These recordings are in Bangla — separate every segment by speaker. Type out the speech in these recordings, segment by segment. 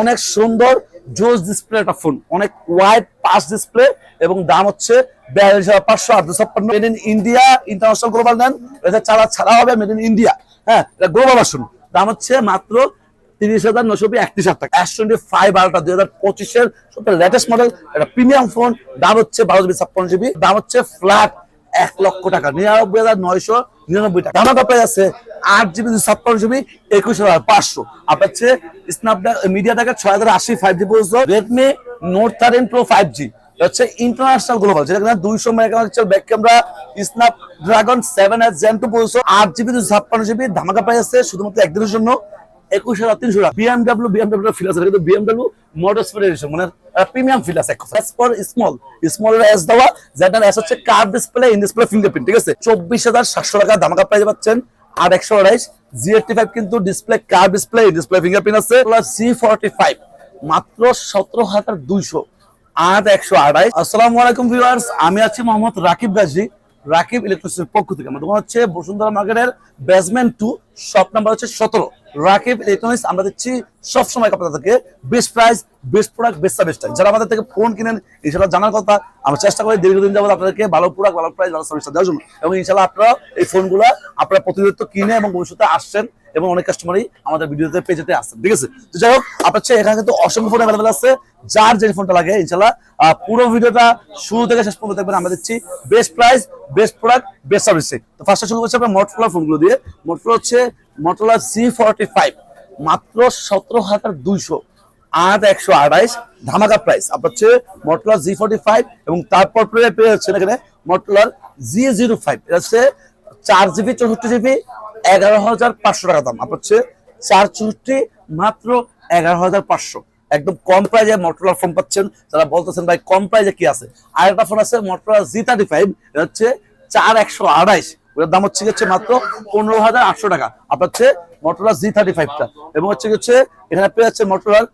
Speaker 1: অনেক সুন্দর জোস ডিসপ্লে একটা ফোন অনেক ওয়াইড পাস ডিসপ্লে এবং দাম হচ্ছে বিয়াল্লিশ হাজার পাঁচশো আট ছাপ্পান্ন made in India international global নেন, এটা ছাড়া ছাড়া হবে মেড ইন ইন্ডিয়া হ্যাঁ এটা গ্লোবাল আসুন। দাম হচ্ছে মাত্র তিরিশ হাজার নশো একত্রিশ হাজার টাকা। এস টোয়েন্টি ফাইভ আলট্রা দুই হাজার পঁচিশের সবচেয়ে লেটেস্ট মডেল এটা প্রিমিয়াম ফোন দাম হচ্ছে বারো জিবি, ছাপ্পান্ন জিবি, দাম হচ্ছে ফ্ল্যাট এক লক্ষ টাকা। নিরানব্বই হাজার নয়শো একুশ হাজার পাঁচশো। ইন্টারন্যাশনাল দুইশো ব্যাক ক্যামেরা সেভেন টু ছাপ্পান্ন জিবি আছে শুধুমাত্র একদিনের জন্য। একুশ হাজার তিনশো টাকা। বিএমডাব্লিউ বিএমডাব্লিউ ফিল আছে মানে প্রিমিয়াম ফিল আছে S for small small S দেওয়া যেটা এস হচ্ছে car display in display fingerprint ঠিক আছে? চব্বিশ হাজার সাতশো টাকা দামাকা প্রাইস পাচ্ছেন। আর একশো আড়াইশ জি এইটটি ফাইভ কিন্তু display car display display fingerprint আছে। সি ফর্টি ফাইভ মাত্র সতেরো হাজার দুইশো। আট একশো আড়াইশ। আসসালামু আলাইকুম ভিউয়ার্স আমি আছি মোহাম্মদ রাকিব গাজী। রাকিব ইলেকট্রনিক্সের পক্ষ থেকে। আমার দোকান হচ্ছে বসুন্ধরা মার্কেটের বেসমেন্ট টু শপ নাম্বার হচ্ছে সতেরো। রাকিব ইলেকট্রনিক্স আমরা দিচ্ছি সবসময় আপনাদেরকে best price best product best service যারা আমাদের থেকে ফোন কিনেন ইনশাল্লাহ জানার কথা, আমরা চেষ্টা করি দীর্ঘদিন যাবত আপনাদেরকে ভালো প্রোডাক্ট ভালো প্রাইস ভালো সার্ভিস দেওয়ার জন্য। এবং ইনশাল্লাহ আপনারা এই ফোনগুলো আপনারা প্রতিনিয়ত কিনে এবং ভবিষ্যতে আসছেন এবং অনেক কাস্টমারই আমাদের ভিডিওতে পেজেতে আসছেন। ঠিক আছে? তো যাই হোক, আপনার হচ্ছে এখানে কিন্তু অসংখ্য ফোন অ্যাভেলেবল আছে। যার যে ফোনটা লাগে ইনশাল্লাহ পুরো ভিডিওটা শুরু থেকে শেষ পর্যন্ত দেখবেন। আমরা দিচ্ছি best price best product best service তো ফার্স্টে শুরু করছি আপনার মোটফ্লোর ফোনগুলো দিয়ে। মোটফ্লো হচ্ছে মোটরলা সি ফর্টি ফাইভ মাত্র সতেরো হাজার দুইশো, আট একশো আড়াইশ ধামাকা প্রাইস আপনার হচ্ছে মোটরলা জি ফর্টি ফাইভ এবং তারপর পেয়ে হচ্ছে এখানে মোটরলার জি জিরো ফাইভ এটা হচ্ছে চার জিবি চৌষট্টি জিবি এগারো হাজার পাঁচশো টাকা দাম। আপনার হচ্ছে চার চৌষট্টি মাত্র এগারো হাজার পাঁচশো। একদম কম প্রাইজে মোটরলার ফোন পাচ্ছেন। যারা বলতেছেন, ভাই, কম প্রাইজে কি আছে? আর একটা ফোন আছে মোটরলা জি থার্টি ফাইভ এটা হচ্ছে চার একশো আড়াইশ। ওটার দাম হচ্ছে হচ্ছে মাত্র পনেরো হাজার আটশো টাকা। আপনার হচ্ছে মোটরলা জি থার্টি ফাইভটা এবং হচ্ছে হচ্ছে, এখানে পেয়ে যাচ্ছে মোটরলার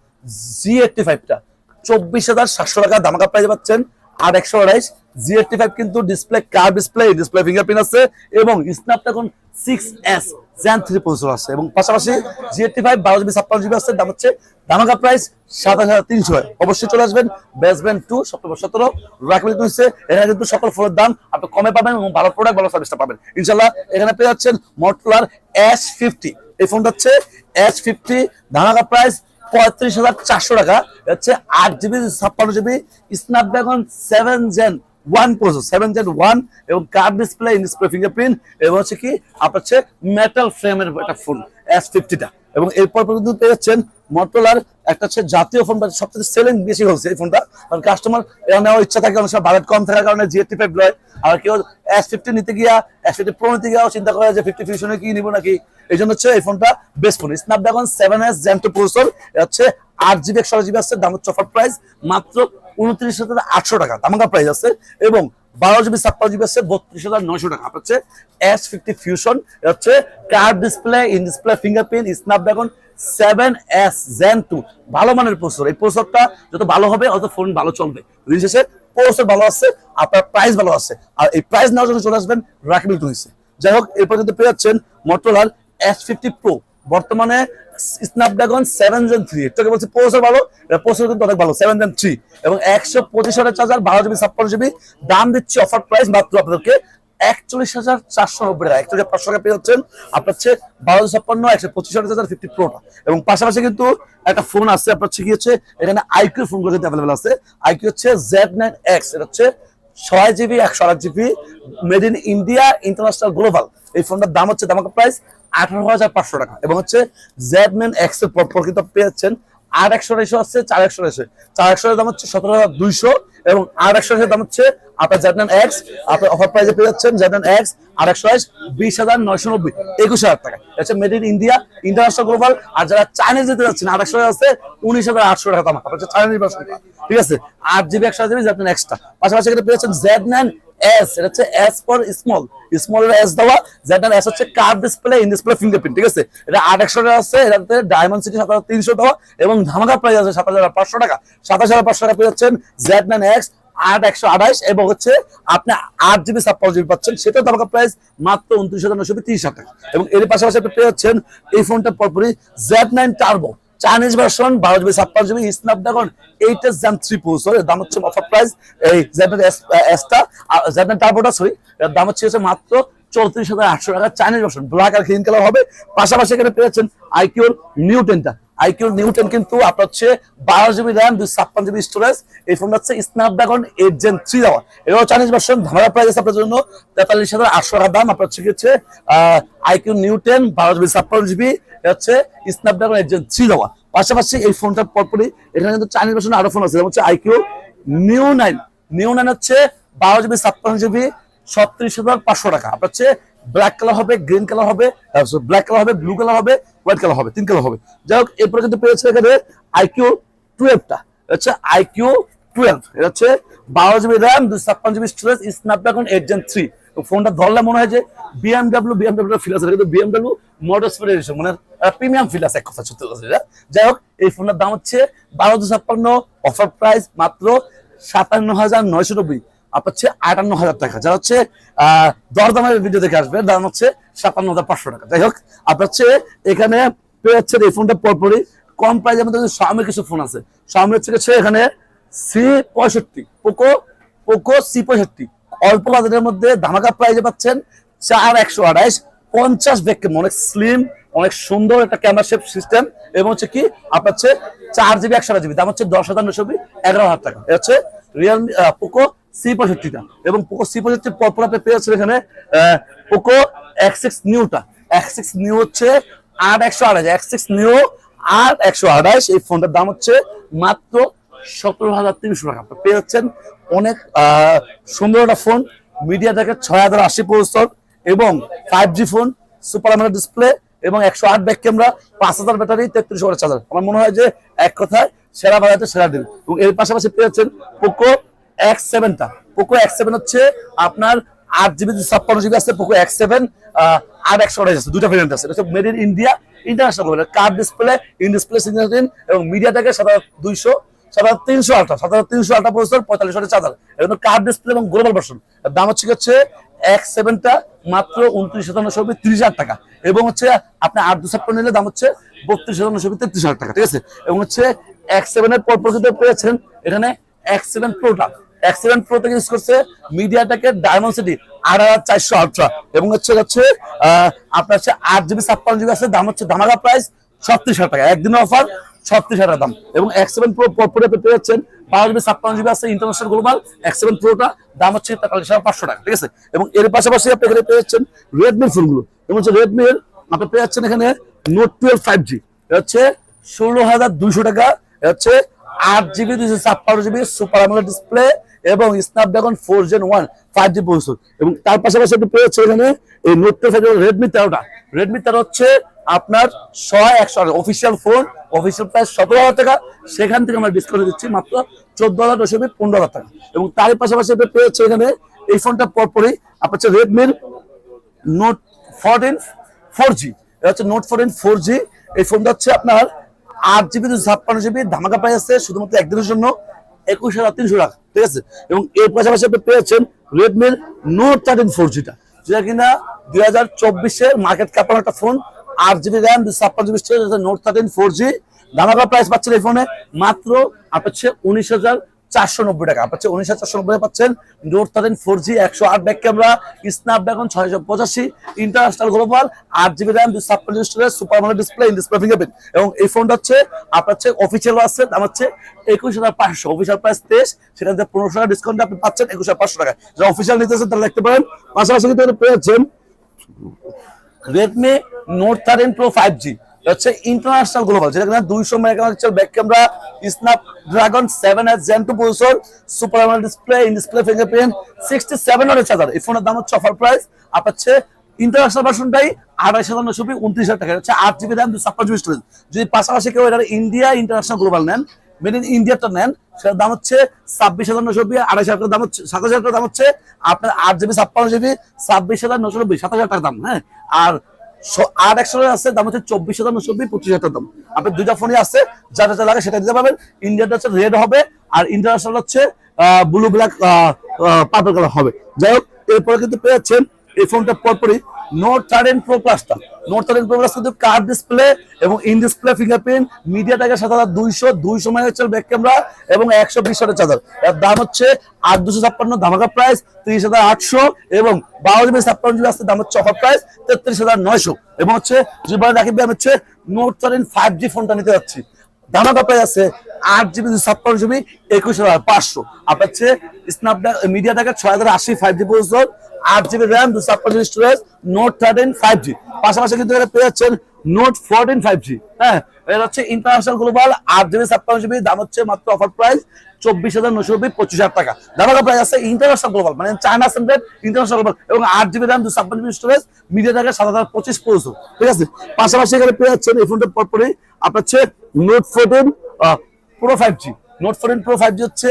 Speaker 1: জি এইটটি ফাইভটা চব্বিশ হাজার সাতশো টাকা দামাকা প্রাইজে পাচ্ছেন। আর একশো আড়াইশ জি এইটটি ফাইভ কিন্তু display car display display fingerprint আছে এবং Snapdragon six S gen three processor আছে এবং পাশাপাশি জি এইটটি ফাইভ বারো জিবি ছাপ্পান্ন জিবি আছে। দাম হচ্ছে, দামাকা প্রাইস সাতাশ হাজার তিনশো। অবশ্যই চলে আসবেন বেসবেন টু সপ্তাহ সতেরো। রাখবেন হচ্ছে এখানে কিন্তু সকল ফোনের দাম আপনি কমে পাবেন এবং ভালো প্রোডাক্ট ভালো সার্ভিসটা পাবেন। ইনশাল্লাহ এখানে পেয়ে যাচ্ছেন মটলার এস ফিফটি এই ফোনটা হচ্ছে এস ফিফটি ধামাকা প্রাইস পঁয়ত্রিশ হাজার চারশো টাকা। হচ্ছে আট জিবি, ছাপ্পান্ন GB, Snapdragon seven gen one process seven gen one এবং কার ডিসপ্লে ডিসপ্লে ফিঙ্গারপ্রিন্ট এবং হচ্ছে কি, আপনার হচ্ছে মেটাল ফ্রেমের একটা ফোন এস ফিফটিটা এবং এরপর পর্যন্ত পেয়ে যাচ্ছেন মটোলার একটা হচ্ছে জাতীয় ফোন সবচেয়ে সেলিং বেশি হচ্ছে এই ফোনটা কারণ কাস্টমার এটা নেওয়ার ইচ্ছা থাকে, অনেক সময় বাজেট কম থাকার কারণে জিএসটি ফাইভ লয়। আর কেউ এস ফিফটি নিতে গিয়া এস ফিফটি প্রো নিতে গিয়াও চিন্তা করে যে ফিফটি ফিউশনে কি নিবো নাকি? এই জন্য হচ্ছে এই ফোনটা best phone Snapdragon seven S gen two processor হচ্ছে আট জিবি একশো জিবি আছে, দাম হচ্ছে অফার প্রাইস মাত্র উনত্রিশ হাজার আটশো টাকা। দামাকা প্রাইস আছে। এবং বারো জিবি, ছাপ্পান্ন জিবি আছে, বত্রিশ হাজার নয়শো টাকা। হচ্ছে এস ফিফটি ফিউশন হচ্ছে card display in display fingerprint Snapdragon seven S gen two ভালো মানের প্রসেসর এই প্রসেসরটা যত ভালো হবে, অত ফোন ভালো চলবে। শেষে প্রসেসর ভালো আছে, আপনার প্রাইস ভালো আছে। আর এই প্রাইস নেওয়ার জন্য চলে আসবেন রাকিবিল টুইসে যাই হোক, এরপর কিন্তু পেয়ে যাচ্ছেন মোটরলার এস ফিফটি প্রো বর্তমানে স্ন্যাপড্রাগন সেভেন জেন থ্রি এটাকে বলছি প্রসেসর ভালো প্রসেসর কিন্তু অনেক ভালো সেভেন জেন থ্রি এবং একশো পঁচিশ হাজার চার্জার বারো জিবি ছাপ্পান্ন জিবি দাম দিচ্ছি অফার প্রাইস মাত্র আপনাদেরকে একচল্লিশ হাজার চারশো নব্বই টাকা। একচল্লিশ পাঁচশো টাকা পেয়ে যাচ্ছেন। আপনার হচ্ছে বারো ছাপ্পান্ন, একশো পঁচিশ হাজার ফিফটি প্রোটা এবং পাশাপাশি কিন্তু একটা ফোন আছে, আপনার হচ্ছে কি হচ্ছে, এখানে আইকিউ ফোনগুলো কিন্তু অ্যাভেলেবল আছে। আইকিউ হচ্ছে জেড নাইন এক্স এটা হচ্ছে ছয় জিবি, একশো আট GB made in India international global এই ফোনটার দাম হচ্ছে দামাকা প্রাইস আঠারো হাজার পাঁচশো টাকা। এবং হচ্ছে জেড এক্সের পর প্রকৃত পেয়ে আট একশো রেশো চার একশো রেশো চার একশো দাম হচ্ছে সতেরো হাজার দুইশো এবং আট একশো দাম হচ্ছে আপনার এক্স আপনার অফার প্রাইসে পেয়ে যাচ্ছেন এক্স আর একশো বিশ হাজার নয়শো নব্বই, একুশ হাজার টাকা। হচ্ছে made in India international global আর যারা চাইনিজ যেতে যাচ্ছেন আর একশো আছে, উনিশ হাজার আটশো টাকা দাম। আপনার চাইনিজ ঠিক আছে? আট জিবি একশো জিবি জেডনান এক্সট্রা পাশাপাশি এখানে পেয়ে যাচ্ছেন জেড নাইন এস এটা হচ্ছে S for small small S দেওয়া, যেটা এস হচ্ছে curved display in display fingerprint ঠিক আছে? এটা আট একশো টাকা আছে, এটাতে ডায়মন্ড সিটি সাত তিনশো দেওয়া, এবং ধামাকা প্রাইস আছে সাত হাজার পাঁচশো টাকা। সাতাশ হাজার পাঁচশো টাকা পেয়ে যাচ্ছেন জেড নাইন এক্স আট একশো আঠাইশ এবং হচ্ছে আপনি আট জিবি ছাপ্পান্ন জিবি পাচ্ছেন, সেটাও ধামাকা প্রাইস মাত্র উনত্রিশ হাজার নশো তিরিশ টাকা। এবং এর পাশাপাশি আপনি পেয়ে যাচ্ছেন এই ফোনটা পরপরই Z nine turbo Chinese version বারো জিবি ছাপ্পান্ন GB Snapdragon eight gen three processor দাম হচ্ছে অফার প্রাইস এই জ্যামের এসটা জ্যামের টার্বোটা সরি দাম হচ্ছে মাত্র চৌত্রিশ হাজার আটশো টাকা চাইনিজ ভার্সন ব্ল্যাক আর গ্রিন কালার হবে। পাশাপাশি এখানে পেয়েছেন আইকিউর নিউ টেনটা আইকিউ নিউ টেন কিন্তু আপনার হচ্ছে বারো জিবি র্যাম দুই ছাপ্পান্ন জিবি স্টোরেজ এই ফোনটা হচ্ছে স্ন্যাপড্রাগন এইট জেন থ্রি দেওয়া এটাও চাইনিজ ভার্সন ধামাকা প্রাইস আপনার জন্য তেতাল্লিশ হাজার আটশো টাকা দাম আপনার হচ্ছে কি হচ্ছে আইকিউ নিউ টেন বারো জিবি, ছাপ্পান্ন জিবি। হচ্ছে স্ন্যাপড্রাগন এইট জেন থ্রি দেওয়া পাশাপাশি এই ফোনটার পরপরই এখানে কিন্তু চাইনিজ ভার্সন আরও ফোন আছে, যেমন হচ্ছে iQOO Neo nine. Neo nine হচ্ছে বারো জিবি, ছাপ্পান্ন জিবি, ছত্রিশ হাজার পাঁচশো টাকা। আপনার হচ্ছে ব্ল্যাক কালার হবে গ্রিন কালার হবে ব্ল্যাক কালার হবে ব্লু কালার হবে। হোয়াইট কালার হবে, তিন কালার হবে। যাই হোক, এরপরে কিন্তু পেয়েছে এখানে আইকিউ টুয়েলভটা হচ্ছে আইকিউ টুয়েলভ এটা হচ্ছে বারো জিবি র্যাম দুই ছাপ্পান্ন GB storage Snapdragon eight gen three ফোনটা ধরলে মনে হয় যে বিএমডাব্লিউ বিএমডাব্লিউ ফিল আছে, কিন্তু বিএমডাব্লিউ মোটরস এডিশন মানে প্রিমিয়াম ফিল আছে, এক কথা সত্যি কথা। যাই হোক, এই ফোনটার দাম হচ্ছে বারো দুই ছাপ্পান্ন অফার প্রাইস মাত্র সাতান্ন হাজার নয়শো নব্বই। আপনার হচ্ছে আটান্ন হাজার টাকা। যা হচ্ছে দরদামের ভিডিও দেখে আসবে, দাম হচ্ছে সাতান্ন হাজার পাঁচশো টাকা। যাই হোক আপনার হচ্ছে এখানে পেয়ে যাচ্ছে এই ফোনটা পরপরই। কম প্রাইজের মধ্যে সামনে কিছু ফোন আছে। সামনে হচ্ছে এখানে সি পঁয়ষট্টি পোকো পোকো সি পঁয়ষট্টি। অল্প বাজারের মধ্যে ধামাকা প্রাইজে পাচ্ছেন চার একশো আড়াইশ পঞ্চাশ ব্যাক অনেক স্লিম অনেক সুন্দর একটা ক্যামেরা শেপ সিস্টেম এবং হচ্ছে কি আপনার হচ্ছে চার জিবি একশো জিবি দাম হচ্ছে দশ হাজার নশো এগারো হাজার টাকা। এটা হচ্ছে রিয়েলমি পোকো সি পঁয়ষট্টিটা এবং পোকো সি পঁয়ষট্টি পরপর আপনি পেয়েছেন এখানে পোকো এক্স সিক্স নিউটা এক্স সিক্স নিউ হচ্ছে আট একশো আড়াইশ এক্স সিক্স নিউ আট একশো আড়াইশ এই ফোনটার দাম হচ্ছে মাত্র সতেরো হাজার তিনশো টাকা। আপনি পেয়ে যাচ্ছেন অনেক সুন্দর একটা ফোন। মিডিয়া থেকে ছয় হাজার আশি প্রসেসর এবং ফাইভ জি ফোন সুপার আমলের ডিসপ্লে এবং একশো আট ব্যাক ক্যামেরা পাঁচ হাজার ব্যাটারি, তেত্রিশ ওয়াট চার্জার আমার মনে হয় যে এক কথায় সেরা বাজাতে সেরা দিন এবং এর পাশাপাশি পেয়েছেন পোকো এক্স সেভেনটা পোকো এক্স সেভেন হচ্ছে আপনার আট জিবি ছাপ্পান্ন জিবি আছে পোকো এক্স সেভেন আট একশো আঠাশ আছে দুটা ভেরিয়েন্ট আছে। এটা made in India international curved display in display signature এবং মিডিয়াটাকে সাত হাজার দুইশো সাত হাজার তিনশো আলট্রা সাত হাজার তিনশো আলট্রা প্রসেসর পঁয়তাল্লিশ ওয়াটের চার্জার। এবং কার্ড ডিসপ্লে এবং গ্লোবাল ভার্সন দাম হচ্ছে হচ্ছে এক্স সেভেনটা মাত্র উনত্রিশ হাজার নশো ত্রিশ হাজার টাকা, এবং হচ্ছে আপনি আট দু ছাপ্পান্ন নিলে দাম হচ্ছে বত্রিশ হাজার নশো তেত্রিশ হাজার টাকা, ঠিক আছে? এবং হচ্ছে এক্স সেভেনের পর প্রকৃত পেয়েছেন, এখানে এক্স সেভেন প্রোটা এক্স সেভেন প্রো থেকে ইউজ করছে মিডিয়াটাকে ডায়মন্ড সিটি আট হাজার চারশো আলট্রা এবং হচ্ছে হচ্ছে আপনার হচ্ছে আট জিবি, ছাপ্পান্ন জিবি আছে, দাম হচ্ছে ধামাকা প্রাইস ছত্রিশ হাজার টাকা। একদিনের অফার ছত্রিশ হাজার দাম। এবং এক্স সেভেন প্রো পরে পেয়ে যাচ্ছেন বারো জিবি, ছাপ্পান্ন জিবি আছে ইন্টারন্যাশনাল গ্লোবাল এক্স সেভেন প্রোটা দাম হচ্ছে তেতাল্লিশ হাজার পাঁচশো টাকা, ঠিক আছে? এবং এর পাশাপাশি আপনি এখানে পেয়ে যাচ্ছেন রেডমির ফোনগুলো এবং হচ্ছে রেডমির আপনি পেয়ে যাচ্ছেন এখানে নোট টুয়েলভ ফাইভ জি হচ্ছে ষোলো হাজার দুইশো টাকা হচ্ছে আট জিবি দুইশো ছাপ্পান্ন জিবি সুপার আমলের ডিসপ্লে এবং Snapdragon four gen one five G processor এবং তার পাশাপাশি একটু পেয়েছে এখানে, এই নোট টুয়েলভ রেডমি তেরোটা। রেডমি তেরো হচ্ছে আপনার ছয় একশো অফিসিয়াল ফোন অফিসিয়াল প্রাইস সতেরো হাজার টাকা। সেখান থেকে আমরা ডিসকাউন্ট দিচ্ছি মাত্র চোদ্দ হাজার নশো পনেরো হাজার টাকা। এবং তার পাশাপাশি আপনি পেয়েছে এখানে, এই ফোনটা পরপরই আপনার হচ্ছে রেডমির নোট ফোরটিন ফোর জি এটা হচ্ছে নোট ফোরটিন ফোর জি এই ফোনটা হচ্ছে আপনার আট জিবি দুশো ছাপ্পান্ন জিবি ধামাকা প্রাইস আছে, শুধুমাত্র একদিনের জন্য একুশ হাজার তিনশো টাকা, ঠিক আছে? এবং এর পাশাপাশি আপনি পেয়েছেন রেডমির নোট থার্টিন ফোর জিটা যেটা কিনা দুই হাজার চব্বিশে মার্কেট ক্যাপার একটা ফোন আট জিবি র্যাম দুশো ছাপ্পান্ন GB note thirteen four G ধামাকা প্রাইস পাচ্ছেন এই ফোনে মাত্র আপনার হচ্ছে উনিশ হাজার চারশো নব্বই টাকা। পাচ্ছে উনিশ হাজার চারশো নব্বই পাচ্ছেন। নোট থার্টিন ফোর জি একশো আট ব্যাক ক্যামেরা স্ন্যাপড্রাগন ছয়শো পঁচাশি ইন্টারন্যাশনাল গ্লোবাল আট জিবি র্যাম দুই ছাপ্পান্ন স্টোরেজ সুপার মানে ডিসপ্লে ইন ডিসপ্লে ফিঙ্গারপ্রিন্ট এবং এই ফোনটা হচ্ছে, আপনার হচ্ছে অফিসিয়াল আছে, দাম হচ্ছে একুশ হাজার পাঁচশো। অফিসিয়াল প্রাইস তেইশ সেখান থেকে পনেরোশো টাকা ডিসকাউন্ট আপনি পাচ্ছেন একুশ হাজার পাঁচশো টাকা যারা অফিসিয়াল নিতেছেন তারা দেখতে পারেন। পাশাপাশি কিন্তু পেয়েছেন Redmi note thirteen pro five G হচ্ছে ইন্টারন্যাশনাল গ্লোবাল যেটা কিনা দুইশো megapixel back camera Snapdragon seven S gen two processor super AMOLED display in display fingerprint sixty seven hundred charger এই ফোনের দাম হচ্ছে অফার প্রাইস আপনার হচ্ছে ইন্টারন্যাশনাল ভার্সনটাই আড়াইশ হাজার নশো উনত্রিশ হাজার টাকা। হচ্ছে আট জিবি র্যাম ছাপ্পান্ন জিবি স্টোরেজ যদি পাশাপাশি কেউ এটা ইন্ডিয়া ইন্টারন্যাশনাল গ্লোবাল নেন মেড ইন ইন্ডিয়াটা নেন, সেটার দাম হচ্ছে ছাব্বিশ হাজার নশো আড়াইশ হাজার দাম হচ্ছে, সাতাশ হাজার টাকার দাম হচ্ছে আপনার আট জিবি ছাপ্পান্ন জিবি ছাব্বিশ হাজার নশো নব্বই সাতাশ হাজার টাকার দাম হ্যাঁ? আর আট একশো আছে, দাম হচ্ছে চব্বিশ হাজার নশো পঁচিশ হাজার দাম। আপনার দুইটা ফোনই আছে, যা যা লাগে সেটা দিতে পারবেন। ইন্ডিয়াটা হচ্ছে রেড হবে, আর ইন্টারন্যাশনাল হচ্ছে ব্লু ব্ল্যাক পার্পল কালার হবে। যাই হোক, এরপরে কিন্তু পেয়ে যাচ্ছেন এই ফোনটা পরপরই নোট থার্টিন প্রো প্লাসটা নোট থার্টিন প্রো প্লাস কিন্তু কার ডিসপ্লে এবং ইন ডিসপ্লে ফিঙ্গারপ্রিন্ট মিডিয়া টাকার সাত হাজার দুইশো দুইশো মেগাপিক্সেল ব্যাক ক্যামেরা এবং একশো বিশ ওয়াটের চার্জার। এর দাম হচ্ছে আট দুশো ছাপ্পান্ন ধামাকা প্রাইস তিরিশ হাজার আটশো এবং বারো জিবি ছাপ্পান্ন জিবি আসছে দাম হচ্ছে অফার প্রাইস তেত্রিশ হাজার নয়শো। এবং হচ্ছে জীবনে রাখি আমি হচ্ছে নোট থার্টিন ফাইভ জি ফোনটা নিতে যাচ্ছি। দামাকা প্রাইস আছে আট জিবি ছাপ্পান্ন জিবি, একুশ হাজার পাঁচশো। আপনার হচ্ছে মিডিয়া টাকা ছয় হাজার আশি ফাইভ জি প্রসেসর আট জিবি র্যাম দুশো ছাপ্পান্ন GB storage note thirteen five G পাশাপাশি কিন্তু এখানে পেয়ে যাচ্ছেন নোট ফোরটিন ফাইভ জি হ্যাঁ এটা হচ্ছে ইন্টারন্যাশনাল গ্লোবাল আট জিবি ছাপ্পান্ন জিবি, দাম হচ্ছে মাত্র অফার প্রাইস চব্বিশ হাজার নশো নব্বই পঁচিশ হাজার টাকা। দামাকা প্রাইস আছে ইন্টারন্যাশনাল গ্লোবাল মানে চায়না সেন্টার ইন্টারন্যাশনাল গ্লোবাল এবং আট জিবি র্যাম দুশো ছাপ্পান্ন জিবি স্টোরেজ মিডিয়া টাকা সাত হাজার পঁচিশ প্রসেসর ঠিক আছে? পাশাপাশি এখানে পেয়ে যাচ্ছেন এই ফোনটা পরপরই, আপনার হচ্ছে note fourteen pro five G note fourteen pro five G হচ্ছে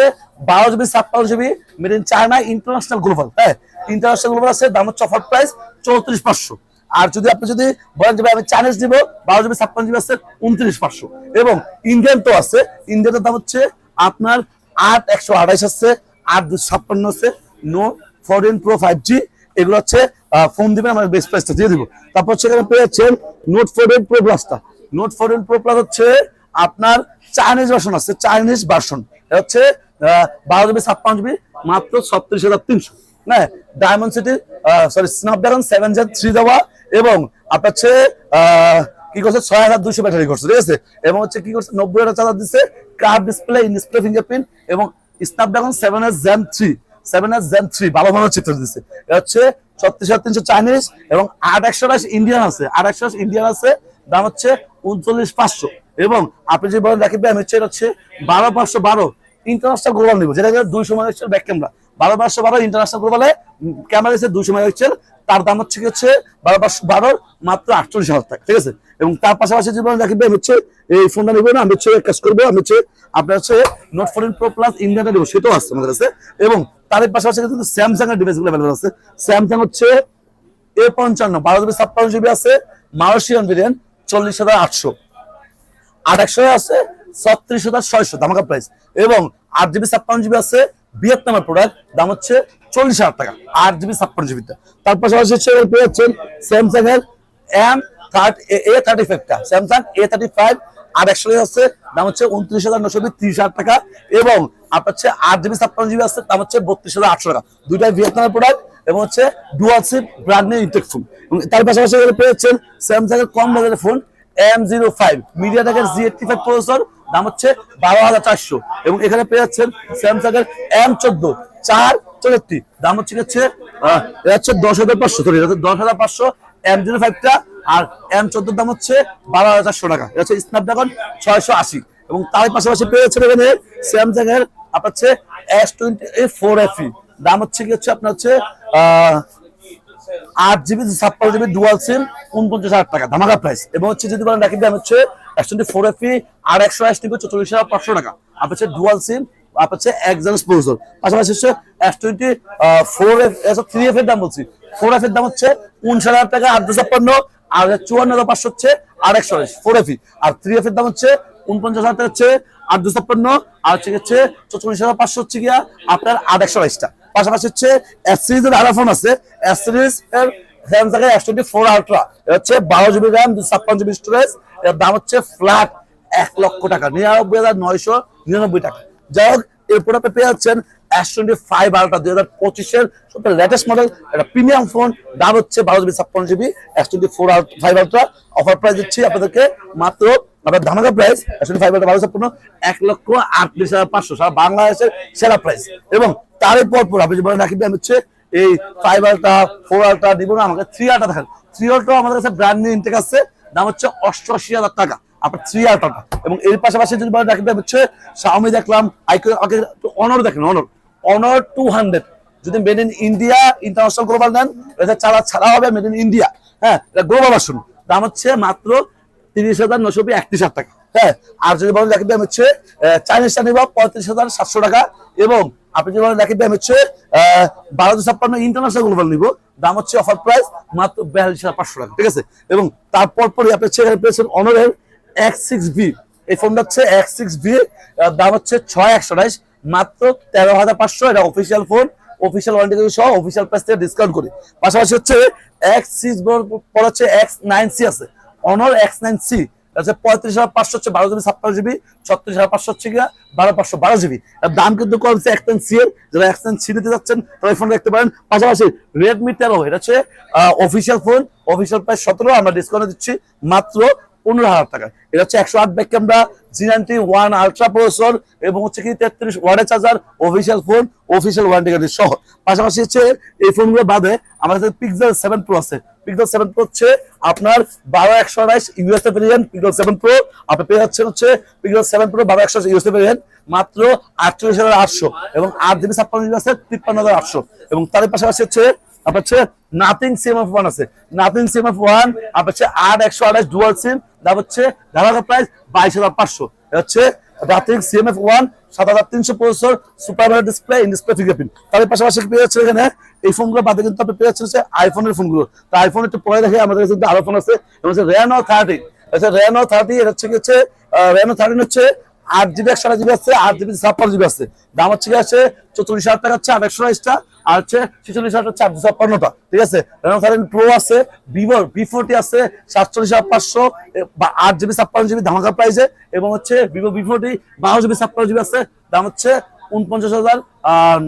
Speaker 1: বারো জিবি ছাপ্পান্ন GB made in China international global হ্যাঁ? ইন্টারন্যাশনাল গ্লোবাল আছে, দাম হচ্ছে অফার প্রাইস চৌত্রিশ পাঁচশো। আর যদি আপনি যদি বলেন যে আমি চাইনিজ দিব বারো জিবি ছাপ্পান্ন জিবি আছে, উনত্রিশ পাঁচশো। এবং ইন্ডিয়ান তো আছে ইন্ডিয়ানের দাম হচ্ছে আপনার আট একশো আঠাইশ আছে, আট দুশো ছাপ্পান্ন আছে। Note fourteen pro five G এগুলো হচ্ছে ফোন দিবেন, আমার বেস্ট প্রাইসটা দিয়ে দিব। তারপর হচ্ছে এখানে পেয়েছেন নোট ফোরটিন প্রো প্লাসটা নোট ফোরটিন প্রো প্লাস হচ্ছে আপনার চাইনিজ ভার্সন আছে চাইনিজ ভার্সন হচ্ছে বারো জিবি ছাপ্পান্ন জিবি মাত্র ছত্রিশ হাজার তিনশো। হ্যাঁ diamond city sorry Snapdragon seven gen three দেওয়া এবং আপনার হচ্ছে কি করছে? ছয় হাজার দুশো ব্যাটারি করছে, ঠিক আছে? এবং হচ্ছে কি করছে? নব্বই হাজার চার্জার দিচ্ছে কার ডিসপ্লে ডিসপ্লে ফিঙ্গারপ্রিন্ট এবং Snapdragon seven S gen three seven S gen three ভালো ভালো চিত্র দিচ্ছে এটা হচ্ছে ছত্রিশ হাজার তিনশো চাইনিজ এবং আট একশো ইন্ডিয়ান আছে, আট একশো ইন্ডিয়ান আছে, দাম হচ্ছে উনচল্লিশ পাঁচশো। এবং আপনি যে বলেন রাখি আমি হচ্ছে এটা হচ্ছে বারো পাঁচশো বারো ইন্টারন্যাশনাল গ্লোবাল নিব। যেটা দুইশো মেগাপিক্সেল ব্যাক ক্যামেরা বারো পাঁচশো বারো ইন্টারন্যাশনাল গ্লোবালে ক্যামেরা হচ্ছে দুইশো মেগাপিক্সেল তার দাম হচ্ছে কি হচ্ছে বারো পাঁচশো বারো মাত্র আটচল্লিশ হাজার টাকা, ঠিক আছে? এবং তার পাশাপাশি যে বলেন রাখি আমি হচ্ছে এই ফোনটা নিবো না, আমি হচ্ছে কাজ করব, আমি হচ্ছে আপনার হচ্ছে নোট ফোরটিন প্রো প্লাস ইন্ডিয়ানটা নিবো, সেটাও আসছে আমাদের কাছে। এবং তার পাশাপাশি কিন্তু স্যামসাং এর ডিভাইসগুলো অ্যাভেলেবল আছে। স্যামসাং হচ্ছে এ পঞ্চান্ন, বারো জিবি ছাপ্পান্ন জিবি আছে মালয়েশিয়ান ভেরিয়েন্ট চল্লিশ হাজার আটশো। আট একশো আছে, ছত্রিশ হাজার ছয়শো ধামাকা প্রাইস এবং আট জিবি, ছাপ্পান্ন জিবি আছে ভিয়েতনামের প্রোডাক্ট দাম হচ্ছে চল্লিশ হাজার টাকা, আট জিবি, ছাপ্পান্ন জিবিটা তার পাশাপাশি হচ্ছে পেয়ে যাচ্ছেন স্যামসাং এর এম থার্ড এ থার্টি ফাইভটা স্যামসাং এ থার্টি ফাইভ আট একশো আছে, দাম হচ্ছে উনত্রিশ হাজার নশো ত্রিশ হাজার টাকা। এবং আপনার হচ্ছে আট জিবি, ছাপ্পান্ন জিবি আছে, দাম হচ্ছে বত্রিশ হাজার আটশো টাকা। দুইটাই ভিয়েতনামের প্রোডাক্ট এবং হচ্ছে dual sheep brand new intact phone তার পাশাপাশি পেয়ে যাচ্ছেন স্যামসাং এর কম বাজারের phone M zero five media টেকের G eighty five processor দাম হচ্ছে বারো হাজার চারশো। এবং এখানে পেয়ে যাচ্ছেন স্যামসাং এর এম চোদ্দ, চার চৌষট্টি। দাম হচ্ছে হচ্ছে? হচ্ছে দশ হাজার পাঁচশো সরি দশ হাজার পাঁচশো এম জিরো ফাইভটা আর এম চোদ্দোর দাম হচ্ছে বারো হাজার চারশো টাকা। এটা হচ্ছে স্ন্যাপড্রাগন ছয়শো আশি। এবং তার পাশাপাশি পেয়ে যাচ্ছেন এখানে স্যামসাং আপনার হচ্ছে এস টোয়েন্টি ফোর এফ দাম হচ্ছে কি হচ্ছে? আপনার হচ্ছে, আহ আট জিবি ছাপ্পান্ন জিবি ডুয়াল সিম উনপঞ্চাশ হাজার টাকা, ধামাকা প্রাইস এবং হচ্ছে যদি বলেন, রাখি দাম হচ্ছে একশো ফোর এফি আর একশো আশি চল্লিশ হাজার পাঁচশো টাকা। আপনার হচ্ছে ডুয়াল সিম হচ্ছে পাশাপাশি হচ্ছে S twenty four F three F এর দাম বলছি। ফোর এফ এর দাম হচ্ছে উনষাট হাজার টাকা আটশো ছাপ্পান্ন, আর চুয়ান্ন হাজার পাঁচশো হচ্ছে আর একশো ফোর এফি আর থ্রি এফ এর দাম হচ্ছে উনপঞ্চাশ হাজার টাকা হচ্ছে আট ছাপ্পান্ন, আর হচ্ছে চল্লিশ হাজার পাঁচশো হচ্ছে গিয়া আপনার আট একশো বাইশটা পাশাপাশি হচ্ছে এস সিরিজের আরও ফোন আছে। এস সিরিজ এর স্যামসাং এর এস টোয়েন্টি ফোর আলট্রা হচ্ছে বারো জিবি র্যাম ছাপ্পান্ন জিবি স্টোরেজ এর দাম হচ্ছে ফ্ল্যাট এক লক্ষ টাকা, নিরানব্বই হাজার নয়শো নিরানব্বই টাকা। যাই হোক, এরপর আপনি পেয়ে যাচ্ছেন এস টোয়েন্টি ফাইভ আলট্রা দুই হাজার পঁচিশের সবচেয়ে লেটেস্ট মডেল একটা প্রিমিয়াম ফোন দাম হচ্ছে বারো জিবি ছাপ্পান্ন GB S twenty four five ultra offer price দিচ্ছি আপনাদেরকে মাত্র আপনার ধামাকা প্রাইস ছাপ্পান্ন এক লক্ষ আটত্রিশ হাজার পাঁচশো, সারা বাংলাদেশের সেরা প্রাইস এবং আপনি হচ্ছে এই ফোর আলট্রা দিব না, আমাকে থ্রি দেখেন। থ্রি আলট্রা আমাদের কাছে ব্র্যান্ড নিউ ইনটেক আছে, দাম হচ্ছে অষ্টআশি হাজার টাকা, আপনার থ্রি এবং এর পাশাপাশি যদি বলেন রাখি হচ্ছে শাওমি দেখলাম আইকো অনর দেখেন অনর অনর টু হান্ড্রেড যদি made in India international global নেন, এটা চালা ছাড়া হবে মেড ইন ইন্ডিয়া হ্যাঁ এটা গ্লোবাল আসুন দাম হচ্ছে মাত্র তিরিশ হাজার নশো একত্রিশ হাজার টাকা। হ্যাঁ আর যদি বলেন রাখি দাম হচ্ছে চাইনিজটা নিব পঁয়ত্রিশ হাজার সাতশো টাকা এবং আপনি যদি বলেন রাখি দাম হচ্ছে বারো ছাপ্পান্ন ইন্টারন্যাশনাল গ্লোবাল নিব, দাম হচ্ছে অফার প্রাইস মাত্র বিয়াল্লিশ হাজার পাঁচশো টাকা, ঠিক আছে? এবং তারপর পরই আপনি সেখানে পেয়েছেন অনরের এক্স সিক্স ভি এই ফোনটা হচ্ছে এক্স সিক্স ভি দাম হচ্ছে ছয় একশো মাত্র তেরো হাজার পাঁচশো, এটা অফিসিয়াল ফোন অফিসিয়াল ওয়ারেন্টি সহ অফিসিয়াল প্রাইস থেকে ডিসকাউন্ট করি। পাশাপাশি হচ্ছে এক্স সিক্স পর হচ্ছে এক্স নাইন সি আছে। অনর এক্স নাইন সি আছে পঁয়ত্রিশ হাজার পাঁচশো হচ্ছে বারো জিবি, ছাপ্পান্ন জিবি, ছত্রিশ হাজার পাঁচশো হচ্ছে গিয়া বারো পাঁচশো, বারো জিবি। দাম কিন্তু কম হচ্ছে এক্সটেন সি এর। যারা এক্সটেন সি নিতে যাচ্ছেন, তারা এই ফোন দেখতে পারেন। পাশাপাশি রেডমি তেরো, এটা হচ্ছে অফিসিয়াল ফোন অফিসিয়াল প্রাইস সতেরো, আমরা ডিসকাউন্ট দিচ্ছি মাত্র পনেরো হাজার টাকা। এটা হচ্ছে একশো আট back camera G one ultra processor এবং হচ্ছে কি তেত্রিশ ওয়ার্ডের charger official phone official warranty card সহ। পাশাপাশি হচ্ছে এই ফোনগুলো বাদে আমাদের কাছে পিক্সেল সেভেন প্রো আছে। পিক্সেল সেভেন প্রো হচ্ছে আপনার বারো একশো আড়াইশ USA variant Pixel seven pro আপনি পেয়ে যাচ্ছেন হচ্ছে পিক্সেল সেভেন প্রো বারো একশো ইউএসএ ভেরিয়েন্ট মাত্র আটচল্লিশ হাজার আটশো এবং আট জিবি ছাপ্পান্ন জিবি আছে, তিপ্পান্ন হাজার আটশো। এবং তার পাশাপাশি হচ্ছে হচ্ছে নাথিং অফ ওয়ান আছে। নাথিং অফ ওয়ান হচ্ছে আট, একশো আঠাশ ডুয়াল সিম হচ্ছে প্রাইস বাইশ হাজার পাঁচশো। হচ্ছে সিম এফ ওয়ান সাত হাজার তিনশো পঁচিশশো super display in display fingerprint তার পাশাপাশি পেয়ে যাচ্ছে এখানে? এই ফোনগুলো বাদে কিন্তু আপনি পেয়ে যাচ্ছেন হচ্ছে আইফোনের ফোনগুলো তো আইফোন একটু পরে দেখে আমাদের কাছে আরও ফোন আছে রেনো থার্টি আচ্ছা রেনো থার্টি এটা হচ্ছে কি হচ্ছে রেনো থার্টিন হচ্ছে আট জিবি একশো জিবি আছে, আট জিবি ছাপ্পান্ন জিবি আছে। দাম হচ্ছে কি আছে? চৌচল্লিশ হাজার টাকা হচ্ছে, আট একশো আর হচ্ছে ছেচল্লিশ হাজার চারশো ছাপ্পান্নটা ঠিক আছে? রেনো প্রো আছে ভিভোর বি ফোরটি আছে, সাতচল্লিশ হাজার পাঁচশো বা আট জিবি ছাপ্পান্ন জিবি ধামাকা প্রাইসে এবং হচ্ছে ভিভো বি ফোরটি বারো জিবি, ছাপ্পান্ন জিবি আছে, দাম হচ্ছে উনপঞ্চাশ হাজার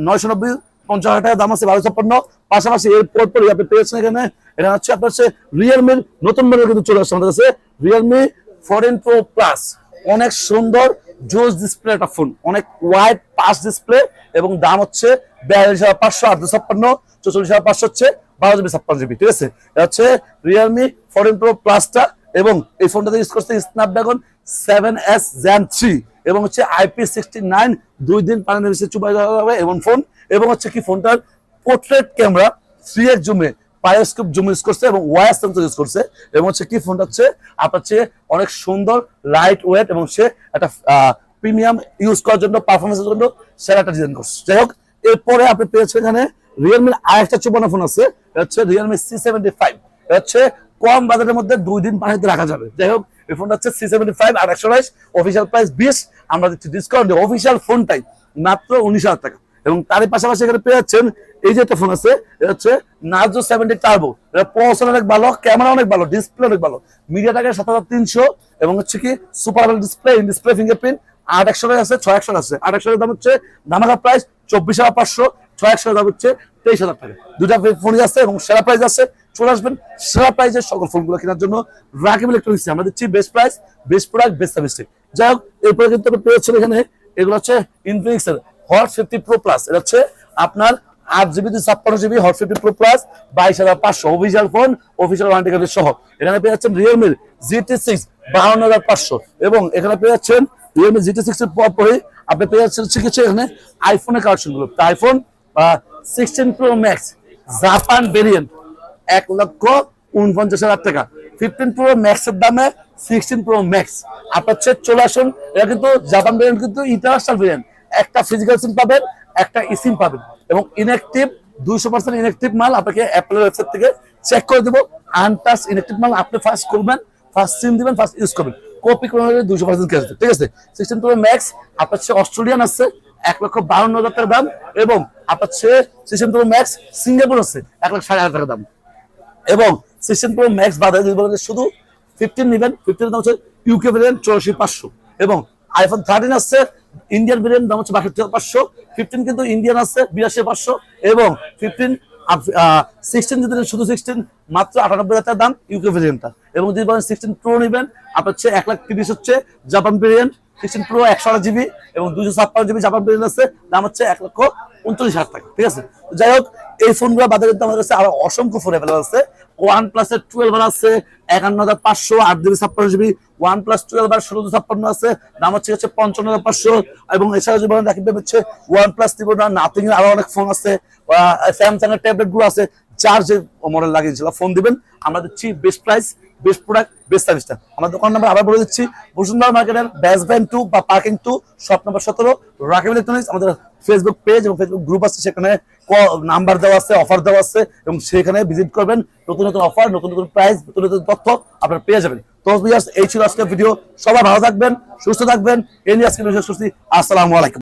Speaker 1: নয়শো নব্বই, পঞ্চাশ হাজার টাকা, দাম আছে বারো ছাপ্পান্ন। পাশাপাশি এর পরপরই আপনি পেয়েছেন এখানে, এটা হচ্ছে আপনার হচ্ছে রিয়েলমির নতুন মডেল কিন্তু চলে আসছে আমাদের কাছে রিয়েলমি ফোরটিন প্রো প্লাস অনেক সুন্দর জোস ডিসপ্লে একটা ফোন অনেক ওয়াইড পাস ডিসপ্লে এবং দাম হচ্ছে বিয়াল্লিশ হাজার পাঁচশো আট ছাপ্পান্ন, চৌচল্লিশ হাজার পাঁচশো হচ্ছে বারো জিবি ছাপ্পান্ন জিবি ঠিক আছে? এটা হচ্ছে রিয়েলমি ফোরটিন প্রো প্লাসটা এবং এই ফোনটাতে ইউজ করছে Snapdragon seven S gen three এবং হচ্ছে আইপি সিক্সটি নাইন দুই দিন পানি নিচে চুপাই হবে এবং ফোন এবং হচ্ছে কি ফোনটার পোর্ট্রেট ক্যামেরা থ্রি এর জুমে বায়োস্কোপ জুম ইউজ করছে এবং ওয়ার সেন্সর ইউজ করছে। এবং হচ্ছে কি ফোনটা হচ্ছে, আপনার হচ্ছে অনেক সুন্দর লাইট ওয়েট এবং সে একটা প্রিমিয়াম ইউজ করার জন্য পারফরমেন্সের জন্য সেরা একটা ডিজাইন করছে। যাই হোক, এরপরে আপনি পেয়েছেন এখানে রিয়েলমির আরেকটা চুপানো ফোন আছে হচ্ছে রিয়েলমি সি সেভেন্টি ফাইভ হচ্ছে কম বাজারের মধ্যে দুই দিন পানিতে রাখা যাবে। যাই হোক, এই ফোনটা হচ্ছে সি সেভেন্টি ফাইভ আর একশো বাইশ অফিসিয়াল প্রাইস বিশ, আমরা দিচ্ছি ডিসকাউন্ট অফিসিয়াল ফোনটাই মাত্র উনিশ হাজার টাকা। এবং তারই পাশাপাশি এখানে পেয়ে যাচ্ছেন এই যে ফোন আছে, এটা হচ্ছে নার্জো সেভেন্টি টার্বো এটা পৌঁছানো অনেক ভালো ক্যামেরা অনেক ভালো ডিসপ্লে অনেক ভালো। মিডিয়া টাকা সাত হাজার তিনশো এবং হচ্ছে কি সুপার ডিসপ্লে ডিসপ্লে ফিঙ্গারপ্রিন্ট আট একশো আছে, ছয় একশো আছে। আট একশো দাম হচ্ছে ধামাকা প্রাইস চব্বিশ হাজার পাঁচশো, ছয় একশো দাম হচ্ছে তেইশ হাজার টাকা। দুটা ফোনই আছে এবং সেরা প্রাইস আছে। চলে আসবেন সেরা প্রাইসের সকল ফোনগুলো কেনার জন্য। রাকিব ইলেকট্রনিক্স আমরা দিচ্ছি best price best product best service যাই হোক, এরপরে কিন্তু পেয়েছেন এখানে, এগুলো হচ্ছে ইনফিনিক্স এর হট ফিফটি প্রো প্লাস এটা হচ্ছে আপনার আট জিবি ছাপ্পান্ন GB Hot fifty pro plus বাইশ হাজার পাঁচশো। অফিসিয়াল ফোন অফিসিয়াল ওয়ারেন্টি কার্ডের সহ। এখানে পেয়ে যাচ্ছেন রিয়েলমির জিটি সিক্স বাহান্ন হাজার পাঁচশো। এবং এখানে পেয়ে যাচ্ছেন রিয়েলমি জিটি সিক্স এর পরপরই আপনি পেয়ে যাচ্ছেন শিখেছে এখানে আইফোনের কালেকশনগুলো। IPhone sixteen pro max Japan variant এক লক্ষ উনপঞ্চাশ হাজার টাকা। ফিফটিন প্রো ম্যাক্স এর দামে সিক্সটিন প্রো ম্যাক্স আপনার হচ্ছে চলে আসুন। এটা কিন্তু জাপান ভেরিয়েন্ট কিন্তু ইন্টারন্যাশনাল ভেরিয়েন্ট একটা ফিজিক্যাল সিম পাবেন, একটা ইসিম পাবেন। এবং ইনঅ্যাক্টিভ দুইশো পার্সেন্ট ইনঅ্যাক্টিভ মাল আপনাকে অ্যাপেলের ওয়েবসাইট থেকে চেক করে দেবো। আনটাচ ইনঅ্যাক্টিভ মাল আপনি ফার্স্ট করবেন ফার্স্ট সিম দিবেন ফার্স্ট ইউজ করবেন। কপি করে দুশো পার্সেন্ট ক্যাশ ঠিক আছে? সিক্সটিন প্রো ম্যাক্স আপনার হচ্ছে অস্ট্রেলিয়ান আছে, এক লক্ষ বাউন্ন হাজার টাকা দাম এবং আপনার হচ্ছে সিক্সটিন প্রো ম্যাক্স সিঙ্গাপুর আছে, এক লক্ষ ষাট হাজার টাকা দাম। এবং সিক্সটিন প্রো ম্যাক্স বাদে যদি বলেন শুধু ফিফটিন নেবেন ফিফটিন দাম হচ্ছে ইউকে ভেরিয়েন্ট চৌরাশি পাঁচশো। এবং আইফোন থার্টিন আসছে ইন্ডিয়ান ভেরিয়েন্ট দাম হচ্ছে বাষট্টি পাঁচশো ফিফটিন কিন্তু ইন্ডিয়ান আছে, বিরাশি পাঁচশো, এবং ফিফটিন সিক্সটিন যদি শুধু সিক্সটিন মাত্র আটানব্বই হাজার দাম ইউকে ভেরিয়েন্টটা এবং যদি বলেন সিক্সটিন প্রো নেবেন, আপনার হচ্ছে এক লাখ তিরিশ হচ্ছে জাপান ভেরিয়েন্ট সিক্সটিন প্রো একশো আট জিবি এবং দুশো ছাপ্পান্ন জিবি জাপান ভেরিয়েন্ট আছে, দাম হচ্ছে এক লক্ষ উনচল্লিশ হাজার টাকা, ঠিক আছে? যাই হোক, এই ফোনগুলো বাদে কিন্তু আমাদের কাছে আরও অসংখ্য ফোন অ্যাভেলেবল আছে। ওয়ান প্লাসের টুয়েলভ আছে, একান্ন হাজার পাঁচশো, আট জিবি ছাপ্পান্ন জিবি ওয়ান প্লাস টুয়েলভ আর ষোলো ছাপ্পান্ন আছে, দাম হচ্ছে হচ্ছে পঞ্চান্ন হাজার পাঁচশো, এবং এছাড়া যদি বলেন রাখি হচ্ছে ওয়ান প্লাস ত্রিপুর নাথিং আরও অনেক ফোন আছে স্যামসাং এর ট্যাবলেটগুলো আছে, যার যে মডেল লাগিয়েছিল ফোন দিবেন, আমরা দিচ্ছি best price best product best সার্ভিসটা আমার দোকান নাম্বার আবার বলে দিচ্ছি, বসুন্ধরা মার্কেটের ব্যাস ভ্যান টু বা পার্কিং টু শপ নাম্বার সতেরো রাকিব ইলেকট্রনিক্স আমাদের ফেসবুক পেজ এবং ফেসবুক গ্রুপ আছে, সেখানে নাম্বার দেওয়া আছে অফার দেওয়া আছে এবং সেখানে ভিজিট করবেন। নতুন নতুন অফার নতুন নতুন প্রাইস নতুন নতুন তথ্য আপনারা পেয়ে যাবেন। তো এই ছিল আজকের ভিডিও সবাই ভালো থাকবেন, সুস্থ থাকবেন। এই নিয়ে আজকে আসসালামু আলাইকুম।